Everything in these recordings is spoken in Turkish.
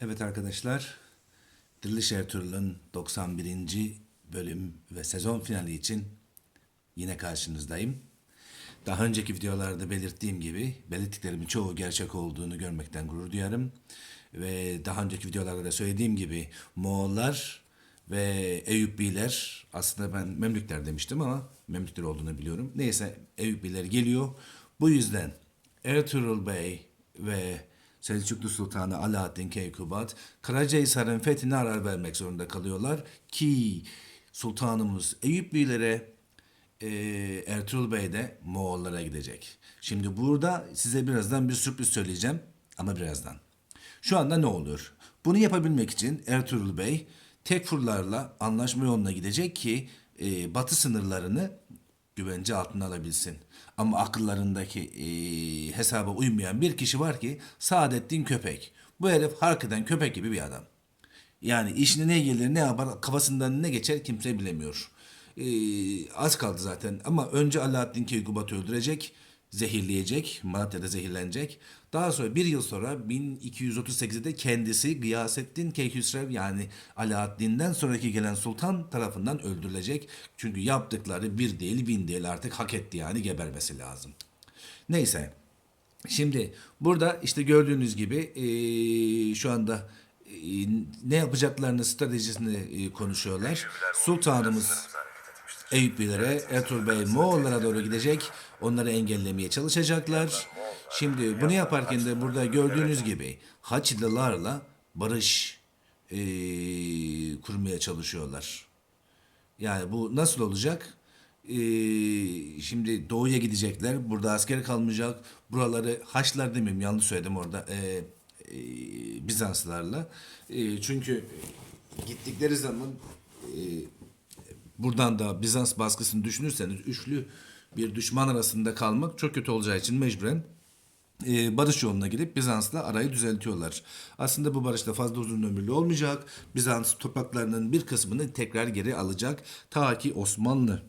Evet arkadaşlar, Diriliş Ertuğrul'un 91. bölüm ve sezon finali için yine karşınızdayım. Daha önceki videolarda belirttiğim gibi belirttiklerimin çoğu gerçek olduğunu görmekten gurur duyarım. Ve daha önceki videolarda da söylediğim gibi Moğollar ve Eyüpiler aslında ben Memlükler demiştim ama Memlükler olduğunu biliyorum. Neyse Eyüpiler geliyor. Bu yüzden Ertuğrul Bey ve Selçuklu Sultanı Alaaddin Keykubat Karacahisar'ın fethine arar vermek zorunda kalıyorlar ki Sultanımız Eyüplilere e, Ertuğrul Bey de Moğollara gidecek. Şimdi burada size birazdan bir sürpriz söyleyeceğim ama birazdan. Şu anda ne oluyor? Bunu yapabilmek için Ertuğrul Bey Tekfurlarla anlaşma yoluna gidecek ki e, batı sınırlarını güvence altına alabilsin. Ama akıllarındaki e, hesaba uymayan bir kişi var ki Saadettin Köpek. Bu herif harikaten köpek gibi bir adam. Yani işine ne gelir ne yapar kafasından ne geçer kimse bilemiyor. Ee, az kaldı zaten ama önce Alaaddin Keykubat'ı öldürecek, zehirleyecek, Malatya'da zehirlenecek. Daha sonra bir yıl sonra 1238'de kendisi Gıyasettin Keyhüsrev yani Alaaddin'den sonraki gelen sultan tarafından öldürülecek. Çünkü yaptıkları bir değil bin değil artık hak etti yani gebermesi lazım. Neyse Şimdi burada işte gördüğünüz gibi eee, şu anda eee, ne yapacaklarını stratejisini eee, konuşuyorlar. Sultanımız Eyüplilere, Ertuğrul Bey Moğollara doğru gidecek. Onları engellemeye çalışacaklar. Şimdi bunu yaparken de burada gördüğünüz gibi Haçlılarla barış eee, kurmaya çalışıyorlar. Yani bu nasıl olacak? Ee, şimdi doğuya gidecekler. Burada asker kalmayacak. Buraları Haçlılar demeyeyim yanlış söyledim orada. Ee, e, Bizanslarla. Ee, çünkü gittikleri zaman e, buradan da Bizans baskısını düşünürseniz üçlü bir düşman arasında kalmak çok kötü olacağı için mecburen e, barış yoluna gidip Bizans'la arayı düzeltiyorlar. Aslında bu barış da fazla uzun ömürlü olmayacak. Bizans topraklarının bir kısmını tekrar geri alacak. Ta ki Osmanlı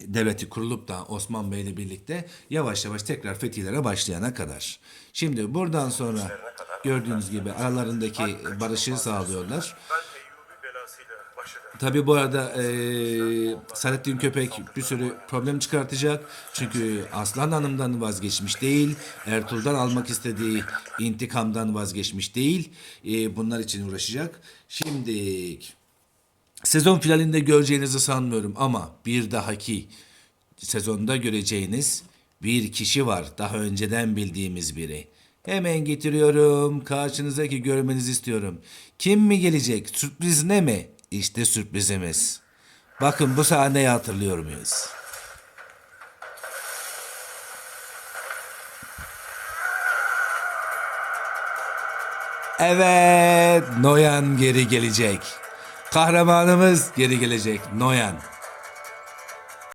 devleti kurulup da Osman Bey ile birlikte yavaş yavaş tekrar fetihlere başlayana kadar. Şimdi buradan sonra gördüğünüz gibi aralarındaki barışı sağlıyorlar. Ben Eyyubi belasıyla baş ederim. Tabi bu arada eee Saadettin Köpek bir sürü problem çıkartacak. Çünkü Aslan Hanım'dan vazgeçmiş değil. Ertuğrul'dan almak istediği intikamdan vazgeçmiş değil. Eee, bunlar için uğraşacak. Şimdi sezon finalinde göreceğinizi sanmıyorum ama bir dahaki sezonda göreceğiniz bir kişi var. Daha önceden bildiğimiz biri. Hemen getiriyorum. Karşınızdaki görmenizi istiyorum. Kim mi gelecek? Sürpriz ne mi? İşte sürprizimiz. Bakın bu sahneyi hatırlıyor muyuz? Evet, Noyan geri gelecek. Kahramanımız geri gelecek. Noyan.